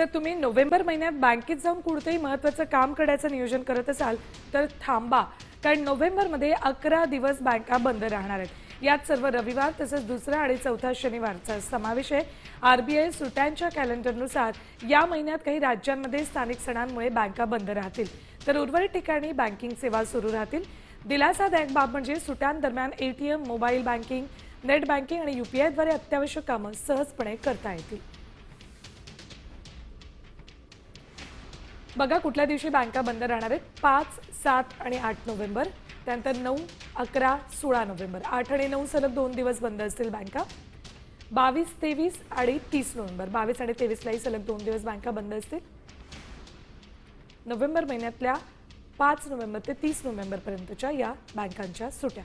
जर तुम्ही नोव्हेंबर महिन्यात बँकेत जाऊन कोणतंही महत्त्वाचं काम करण्याचं नियोजन करत असाल तर थांबा. कारण नोव्हेंबरमध्ये अकरा दिवस बँका बंद राहणार आहेत. यात सर्व रविवार तसंच दुसरा आणि चौथा शनिवारचा समावेश आहे. आरबीआय सुट्यांच्या कॅलेंडरनुसार या महिन्यात काही राज्यांमध्ये स्थानिक सणांमुळे बँका बंद राहतील. तर उर्वरित ठिकाणी बँकिंग सेवा सुरू राहतील. दिलासादायक बाब म्हणजे सुट्यांदरम्यान M mobile banking net banking आणि यू पी आयद्वारे अत्यावश्यक कामं सहजपणे करता येतील. बघा कुठल्या दिवशी बँका बंद राहणार आहेत? पाच सात आणि आठ नोव्हेंबर. त्यानंतर नऊ अकरा सोळा नोव्हेंबर. आठ आणि नऊ सलग दोन दिवस बंद असतील बँका. बावीस तेवीस आणि तीस नोव्हेंबर. बावीस आणि तेवीसलाही सलग दोन दिवस बँका बंद असतील. नोव्हेंबर महिन्यातल्या पाच नोव्हेंबर ते तीस नोव्हेंबरपर्यंतच्या या बँकांच्या सुट्या.